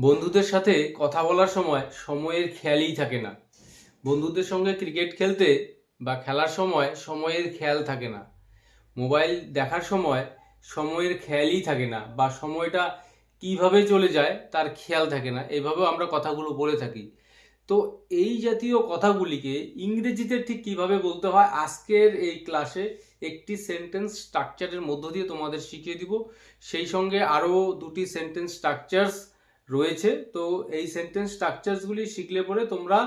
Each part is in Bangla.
বন্ধুদের সাথে কথা বলার সময় সময়ের খেয়ালই থাকে না। বন্ধুদের সঙ্গে ক্রিকেট খেলতে বা খেলার সময় সময়ের খেয়াল থাকে না। মোবাইল দেখার সময় সময়ের খেয়ালই থাকে না বা সময়টা কীভাবে চলে যায় তার খেয়াল থাকে না। এইভাবেও আমরা কথাগুলো বলে থাকি। তো এই জাতীয় কথাগুলিকে ইংরেজিতে ঠিক কীভাবে বলতে হয় আজকের এই ক্লাসে একটি সেন্টেন্স স্ট্রাকচারের মধ্য দিয়ে তোমাদের শিখিয়ে দিব। সেই সঙ্গে আরও দুটি সেন্টেন্স স্ট্রাকচারস রয়েছে। তো এই সেন্টেন্স স্ট্রাকচারসগুলি শিখলে পরে তোমরা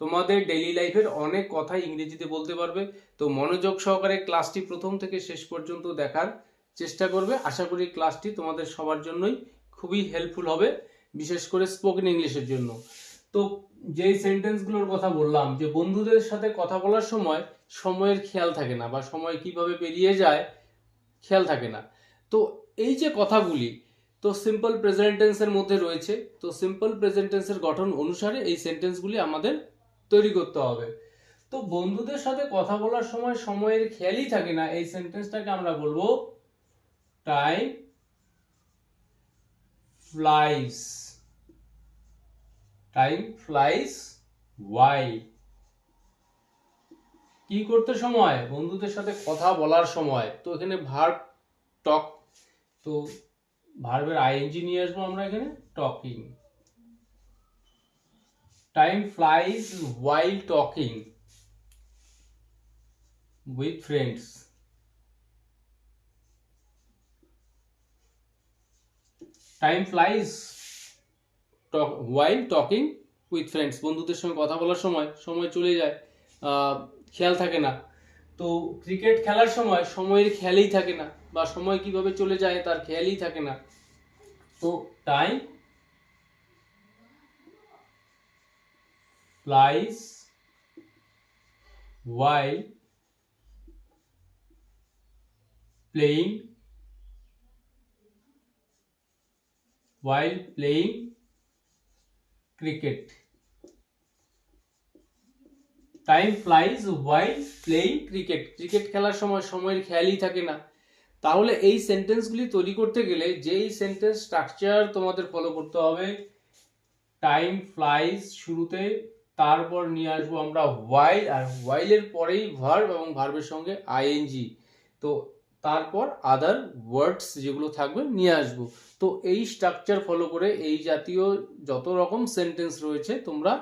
তোমাদের ডেইলি লাইফের অনেক কথা ইংরেজিতে বলতে পারবে। তো মনোযোগ সহকারে ক্লাসটি প্রথম থেকে শেষ পর্যন্ত দেখার চেষ্টা করবে। আশা করি ক্লাসটি তোমাদের সবার জন্যই খুবই হেল্পফুল হবে, বিশেষ করে স্পোকেন ইংলিশের জন্য। তো যেই সেন্টেন্সগুলোর কথা বললাম, যে বন্ধুদের সাথে কথা বলার সময় সময়ের খেয়াল থাকে না বা সময় কীভাবে পেরিয়ে যায়, খেয়াল থাকে না। তো এই যে কথাগুলি তো সিম্পল প্রেজেন্ট টেন্সের মধ্যে রয়েছে। তো সিম্পল প্রেজেন্ট টেন্সের গঠন অনুসারে এই সেন্টেন্সগুলি আমাদের তৈরি করতে হবে। তো বন্ধুদের সাথে কথা বলার সময় সময়ের খেয়ালই থাকে না। এই সেন্টেন্সটাকে আমরা বলব time flies time flies while কি করতে সময়? বন্ধুদের সাথে কথা বলার সময়। তো এখানে ভার্ব টক তো ভার্বের আইএনজি নিয়ে আসব আমরা এখানে talking time flies while talking with friends time flies while talking with friends বন্ধুদের সঙ্গে কথা বলার সময় সময় চলে যায়। খেয়াল থাকে না। তো ক্রিকেট খেলার সময় সময়ের খেয়ালই থাকে না বা সময় কীভাবে চলে যায় তার খেয়ালই থাকে না। তো time flies while, playing while playing cricket time flies while playing cricket cricket খেলার সময় সময়ের খেয়ালই থাকে না। তাহলে এই সেন্টেন্সগুলি তৈরি করতে গেলে যেই সেন্টেন্স স্ট্রাকচার তোমাদের ফলো করতে হবে টাইম ফ্লাইজ শুরুতে, তারপর নিয়ে আসব আমরা ওয়াইল আর ওয়াইলের পরেই ভার্ব এবং ভার্বের সঙ্গে আইএনজি তো তারপর আদার ওয়ার্ডস যেগুলো থাকবে নিয়ে আসব। তো এই স্ট্রাকচার ফলো করে এই জাতীয় যত রকম সেন্টেন্স রয়েছে তোমরা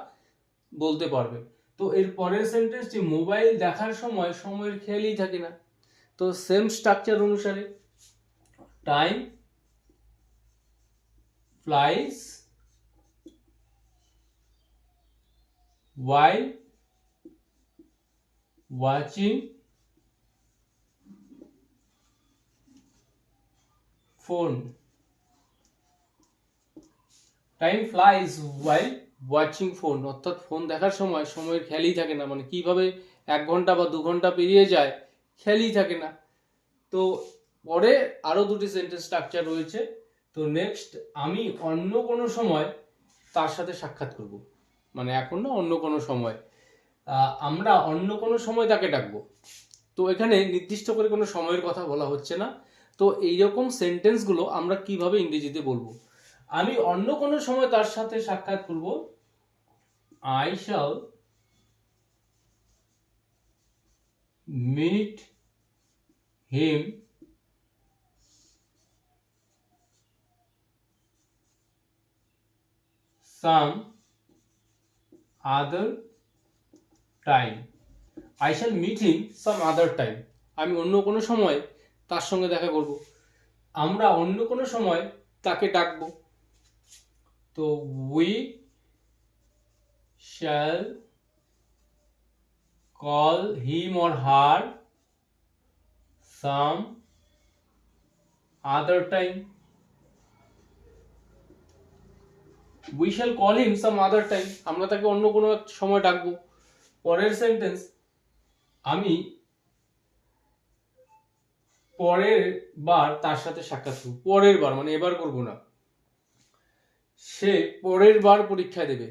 বলতে পারবে। তো এর পরের সেন্টেন্সটি মোবাইল দেখার সময় সময়ের খেয়ালই থাকে না। তো সেম স্ট্রাকচার অনুসারে time flies while watching phone. Time flies while watching phone অর্থাৎ ফোন দেখার সময় সময়ের খেয়ালই থাকে না। মানে কীভাবে এক ঘণ্টা বা দু ঘণ্টা পেরিয়ে যায় খেয়ালই থাকে না। তো পরে আরও দুটি সেন্টেন্স স্ট্রাকচার রয়েছে। তো নেক্সট আমি অন্য কোনো সময় তার সাথে সাক্ষাৎ করব। মানে এখন না অন্য কোনো সময়। আমরা অন্য কোনো সময় তাকে ডাকবো। তো এখানে নির্দিষ্ট করে কোনো সময়ের কথা বলা হচ্ছে না। তো এইরকম সেন্টেন্সগুলো আমরা কীভাবে ইংরেজিতে বলব? আমি অন্য কোনো সময় তার সাথে সাক্ষাৎ করব। I shall meet him some other time I shall meet him some other time আমি অন্য কোনো সময় তার সঙ্গে দেখা করব। আমরা অন্য কোনো সময় তাকে ডাকবো। তো we shall call him or her some other time we shall call him some other time আমরা তাকে অন্য কোনো সময় ডাকবো। পরের সেন্টেন্স আমি পরের বার তার সাথে সাক্ষাৎ পরের বার মানে এবার করব না। সে পরের বার পরীক্ষা দেবে।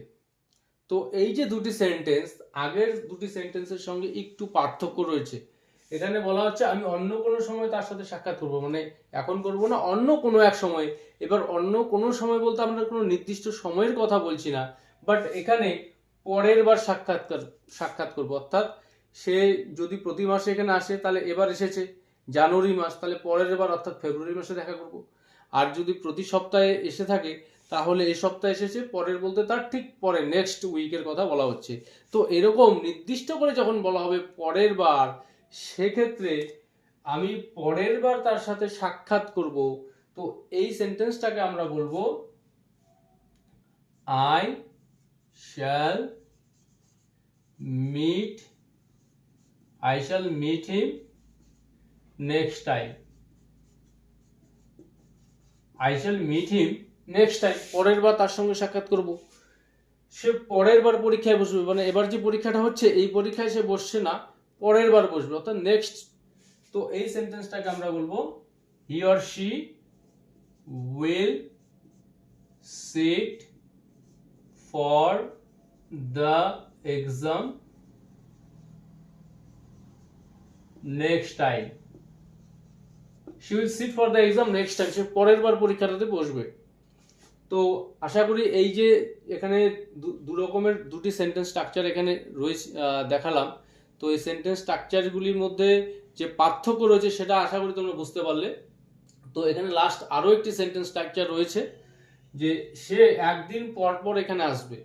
তো এই যে দুটি সেন্টেন্স আগের দুটি সেন্টেন্সের সঙ্গে একটু পার্থক্য রয়েছে। এখানে বলা হচ্ছে, আমি অন্য কোনো সময় তার সাথে সাক্ষাৎ করব। মানে এখন করব না, অন্য কোনো এক সময়। এবার অন্য কোনো সময় বলতে আমরা কোনো নির্দিষ্ট সময়ের কথা বলছি না বাট এখানে পরের বার সাক্ষাৎকার সাক্ষাৎ করব। অর্থাৎ সে যদি প্রতি মাসে এখানে আসে, তাহলে এবার এসেছে, জানুয়ারি মাস, তাহলে পরের বার, অর্থাৎ ফেব্রুয়ারি মাসে দেখা করব। আর যদি প্রতি সপ্তাহে এসে থাকে তাহলে এই সপ্তাহে এসেছে, পরের বলতে তার ঠিক পরে নেক্সট উইকের কথা বলা হচ্ছে। তো এরকম নির্দিষ্ট করে যখন বলা হবে পরের বার, সেক্ষেত্রে আমি পরের বার তার সাথে সাক্ষাৎ করব। তো এই সেন্টেন্সটাকে আমরা বলব I shall meet I shall meet him next time I shall meet him next time পরের বার তার সঙ্গে সাক্ষাৎ করব। সে পরের বার পরীক্ষায় বসবে মানে এবার যে পরীক্ষাটা হচ্ছে, এই পরীক্ষায় সে বসছে না, পরের বার বসবে। অর্থাৎ নেক্সট তো এই সেন্টেন্সটাকে আমরা বলব he or she will sit for the exam next time she will sit for the exam next time সে পরের বার পরীক্ষাটাতে বসবে। তো আশা করি এই যে এখানে দু- রকমের দুটি সেন্টেন্স স্ট্রাকচার এখানে রয়েছে দেখালাম। তো এই সেন্টেন্স স্ট্রাকচারগুলির মধ্যে যে পার্থক্য রয়েছে সেটা আশা করি তোমরা বুঝতে পারলে। তো এখানে লাস্ট আরও একটি সেন্টেন্স স্ট্রাকচার রয়েছে যে, সে একদিন পর পর এখানে আসবে।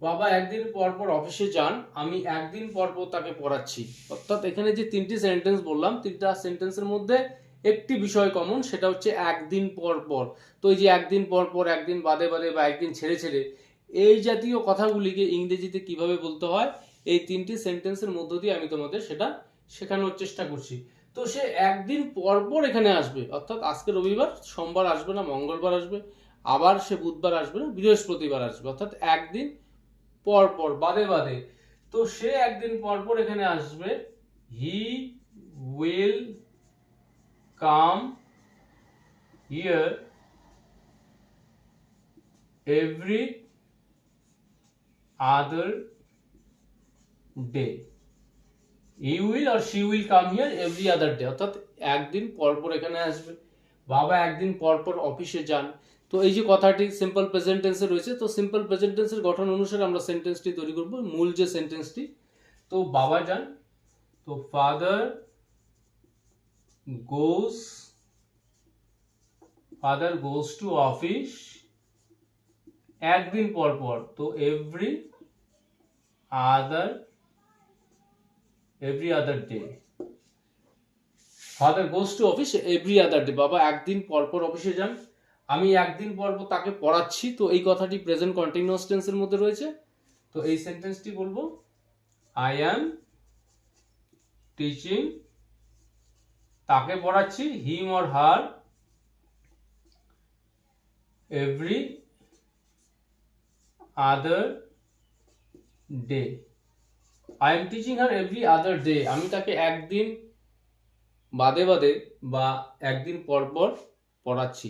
বাবা, একদিন পর পর অফিসে যান, আমি একদিন পর পর তাকে পড়াচ্ছি। অর্থাৎ এখানে যে তিনটি সেন্টেন্স বললাম, তিনটা সেন্টেন্সের মধ্যে একটি বিষয় কমন সেটা হচ্ছে একদিন পর পর। তো এই যে একদিন পর পর, একদিন বাদে বাদে বা একদিন ছেড়ে ছেড়ে, এই জাতীয় কথাগুলিকে ইংরেজিতে কীভাবে বলতে হয়? এই তিনটি সেন্টেন্সের মধ্য দিয়ে আমি তোমাদের সেটা শেখানোর চেষ্টা করছি। তো সে একদিন পর পর এখানে আসবে। অর্থাৎ আজকে রবিবার, সোমবার আসবে না, মঙ্গলবার আসবে, আবার সে বুধবার আসবে না, বৃহস্পতিবার আসবে। অর্থাৎ একদিন পর পর, বাদে বাদে। তো সে একদিন পর পর এখানে আসবে he will come here every other day he will or she will come here every other day অর্থাৎ একদিন পর পর এখানে আসবে। বাবা একদিন পর পর অফিসে যান। তো এই যে কথাটি সিম্পল প্রেজেন্ট টেন্সে রয়েছে, তো সিম্পল প্রেজেন্ট টেন্সের গঠন অনুসারে আমরা সেন্টেন্সটি তৈরি করব। মূল যে সেন্টেন্সটি তো বাবা যান। তো father goes father goes to office একদিন পর পর, তো every other every other day father goes to office every other day বাবা একদিন পর পর অফিসে যান। আমি একদিন পর পর তাকে পড়াচ্ছি। তো এই কথাটি প্রেজেন্ট কন্টিনিউয়াস টেন্সের মধ্যে রয়েছে। তো এই সেন্টেন্সটি বলব আই অ্যাম টিচিং তাকে পড়াচ্ছি him or her every other day I am teaching her every other day আমি তাকে একদিন বাদে বাদে বা একদিন পর পর পড়াচ্ছি।